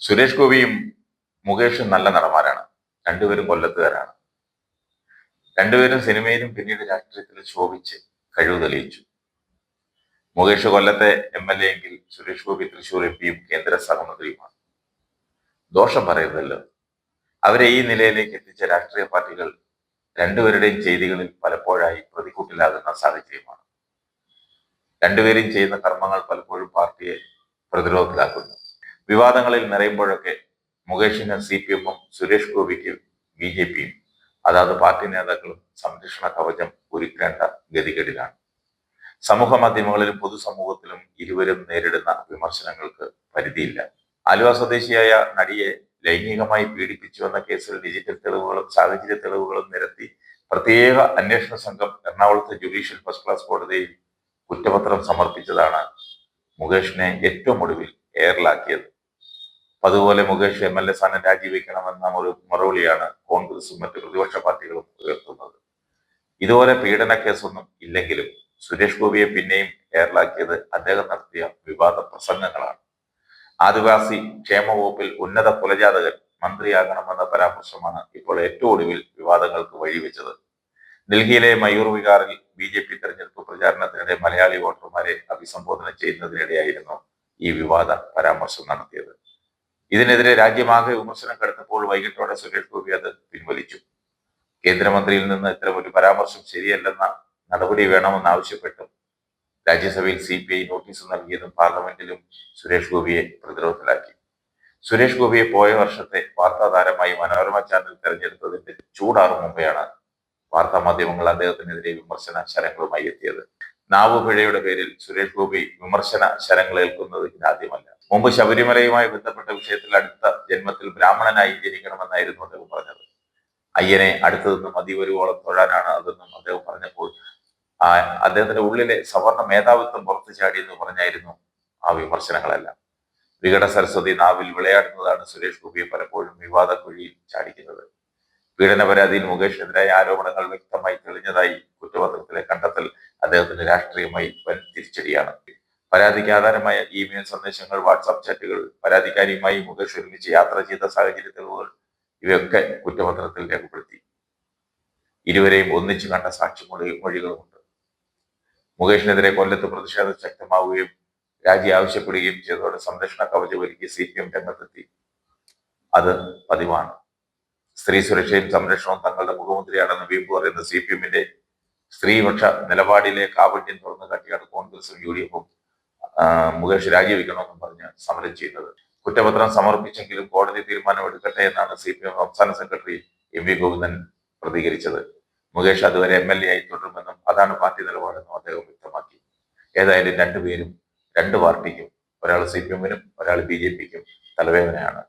സുരേഷ് ഗോപിയും മുകേഷും നല്ല നടന്മാരാണ്. രണ്ടുപേരും കൊല്ലത്തുകാരാണ്. രണ്ടുപേരും സിനിമയിലും പിന്നീട് രാഷ്ട്രീയത്തിൽ ശോഭിച്ച് കഴിവ് തെളിയിച്ചു. മുകേഷ് കൊല്ലത്തെ എം എൽ എ എങ്കിൽ സുരേഷ് ഗോപി തൃശൂർ എം പിയും കേന്ദ്ര സഹമന്ത്രിയുമാണ്. ദോഷം പറയരുതല്ലോ. അവരെ ഈ നിലയിലേക്ക് എത്തിച്ച രാഷ്ട്രീയ പാർട്ടികൾ രണ്ടുപേരുടെയും ചെയ്തികളിൽ പലപ്പോഴായി പ്രതിക്കൂട്ടിലാകുന്ന സാഹചര്യമാണ്. രണ്ടുപേരും ചെയ്യുന്ന കർമ്മങ്ങൾ പലപ്പോഴും പാർട്ടിയെ പ്രതിരോധത്തിലാക്കുന്നു. വിവാദങ്ങളിൽ നിറയുമ്പോഴൊക്കെ മുകേഷിന് സി പി എമ്മും സുരേഷ് ഗോപിക്ക് ബി ജെ പിയും അതാത് പാർട്ടി നേതാക്കളും സംരക്ഷണ കവചം ഒരുക്കേണ്ട ഗതികേടിലാണ്. സമൂഹ മാധ്യമങ്ങളിലും പൊതുസമൂഹത്തിലും ഇരുവരും നേരിടുന്ന വിമർശനങ്ങൾക്ക് പരിധിയില്ല. ആലുവ സ്വദേശിയായ നടിയെ ലൈംഗികമായി പീഡിപ്പിച്ചു എന്ന കേസിൽ ഡിജിറ്റൽ തെളിവുകളും സാഹചര്യ തെളിവുകളും നിരത്തി പ്രത്യേക അന്വേഷണ സംഘം എറണാകുളത്തെ ജുഡീഷ്യൽ ഫസ്റ്റ് ക്ലാസ് കോടതിയിൽ കുറ്റപത്രം സമർപ്പിച്ചതാണ് മുകേഷിനെ ഏറ്റവും ഒടുവിൽ എയറിലാക്കിയത്. അതുപോലെ മുകേഷ് എം എൽ എ സ്ഥാനം രാജിവെക്കണമെന്ന ഒരു മറുപടിയാണ് കോൺഗ്രസും മറ്റ് പ്രതിപക്ഷ പാർട്ടികളും ഉയർത്തുന്നത്. ഇതുപോലെ പീഡന കേസൊന്നും ഇല്ലെങ്കിലും സുരേഷ് ഗോപിയെ പിന്നെയും കേരളാക്കിയത് അദ്ദേഹം നടത്തിയ വിവാദ പ്രസംഗങ്ങളാണ്. ആദിവാസി ക്ഷേമ വകുപ്പിൽ ഉന്നത കുലജാതകൻ മന്ത്രിയാകണമെന്ന പരാമർശമാണ് ഇപ്പോൾ ഏറ്റവും ഒടുവിൽ വിവാദങ്ങൾക്ക് വഴിവെച്ചത്. ഡൽഹിയിലെ മയൂർ വികാറിൽ ബി ജെ പി തെരഞ്ഞെടുപ്പ് പ്രചാരണത്തിനിടെ മലയാളി വോട്ടർമാരെ അഭിസംബോധന ചെയ്യുന്നതിനിടെയായിരുന്നു ഈ വിവാദ പരാമർശം നടത്തിയത്. ഇതിനെതിരെ രാജ്യമാകെ വിമർശനം കടന്നപ്പോൾ വൈകിട്ടോടെ സുരേഷ് ഗോപി അത് പിൻവലിച്ചു. കേന്ദ്രമന്ത്രിയിൽ നിന്ന് ഇത്തരം ഒരു പരാമർശം ശരിയല്ലെന്ന നടപടി വേണമെന്നാവശ്യപ്പെട്ടു രാജ്യസഭയിൽ സി പി ഐ നോട്ടീസ് നൽകിയതും പാർലമെന്റിലും സുരേഷ് ഗോപിയെ പ്രതിരോധത്തിലാക്കി. സുരേഷ് ഗോപിയെ പോയ വർഷത്തെ വാർത്താ താരമായി മനോരമ ചാനൽ തെരഞ്ഞെടുത്തതിന്റെ ചൂടാറും മുമ്പെയാണ് വാർത്താ മാധ്യമങ്ങൾ അദ്ദേഹത്തിനെതിരെ വിമർശന ശരങ്ങളുമായി എത്തിയത്. നാവ് പിഴയുടെ പേരിൽ സുരേഷ് ഗോപി വിമർശന ശരങ്ങൾ ഏൽക്കുന്നത് ഇതാദ്യമല്ല മുമ്പ് ശബരിമലയുമായി ബന്ധപ്പെട്ട വിഷയത്തിൽ അടുത്ത ജന്മത്തിൽ ബ്രാഹ്മണനായി ജനിക്കണമെന്നായിരുന്നു അദ്ദേഹം പറഞ്ഞത്. അയ്യനെ അടുത്തതെന്നും നിന്ന് മതി വരുവോളം തൊഴാനാണ് അതെന്നും അദ്ദേഹം പറഞ്ഞപ്പോൾ ആ അദ്ദേഹത്തിന്റെ ഉള്ളിലെ സവർണ മേധാവിത്വം പുറത്തു ചാടി എന്ന് പറഞ്ഞായിരുന്നു ആ വിമർശനങ്ങളെല്ലാം. വികട സരസ്വതി നാവിൽ വിളയാടുന്നതാണ് സുരേഷ് ഗോപിയെ പലപ്പോഴും വിവാദ കുഴിയിൽ ചാടിക്കുന്നത്. പീഡന പരാതിയിൽ മുകേഷിനെതിരായ ആരോപണങ്ങൾ വ്യക്തമായി തെളിഞ്ഞതായി കുറ്റപത്രത്തിലെ കണ്ടെത്തൽ അദ്ദേഹത്തിന് രാഷ്ട്രീയമായി വൻ തിരിച്ചടിയാണ്. പരാതിക്ക് ആധാരമായ ഇമെയിൽ സന്ദേശങ്ങൾ വാട്സാപ്പ് ചാറ്റുകൾ പരാതിക്കാരിയുമായി മുകേഷ് ഒരുമിച്ച് യാത്ര ചെയ്ത സാഹചര്യ തെളിവുകൾ ഇവയൊക്കെ കുറ്റപത്രത്തിൽ രേഖപ്പെടുത്തി. ഇരുവരെയും ഒന്നിച്ചു കണ്ട സാക്ഷി മൊഴി മൊഴികളുമുണ്ട്. മുകേഷിനെതിരെ കൊല്ലത്ത് പ്രതിഷേധം ശക്തമാവുകയും രാജി ആവശ്യപ്പെടുകയും ചെയ്തതോടെ സംരക്ഷണ കവചം ഒരുക്കി സി പി എം രംഗത്തെത്തി. അത് പതിവാണ്. സ്ത്രീ സുരക്ഷയും സംരക്ഷണവും തങ്ങളുടെ മുഖ്യമന്ത്രിയാണെന്ന് വീമ്പ് പറയുന്ന സി പി എമ്മിന്റെ സ്ത്രീപക്ഷ നിലപാടിലെ കാപട്യം തുറന്നു കാട്ടിയാണ് കോൺഗ്രസും യു ഡി എഫും മുകേഷ് രാജിവെക്കണമെന്നും പറഞ്ഞ് സമരം ചെയ്യുന്നത്. കുറ്റപത്രം സമർപ്പിച്ചെങ്കിലും കോടതി തീരുമാനം എടുക്കട്ടെ എന്നാണ് സി പി എം സംസ്ഥാന സെക്രട്ടറി എം വി ഗോവിന്ദൻ പ്രതികരിച്ചത്. മുകേഷ് അതുവരെ എം എൽ എ ആയി തുടരുമെന്നും അതാണ് പാർട്ടി നിലപാടെന്നും അദ്ദേഹം വ്യക്തമാക്കി. ഏതായാലും രണ്ടുപേരും രണ്ട് പാർട്ടിക്കും ഒരാൾ സി പി എമ്മിനും ഒരാൾ ബി ജെ പിക്കും തലവേദനയാണ്.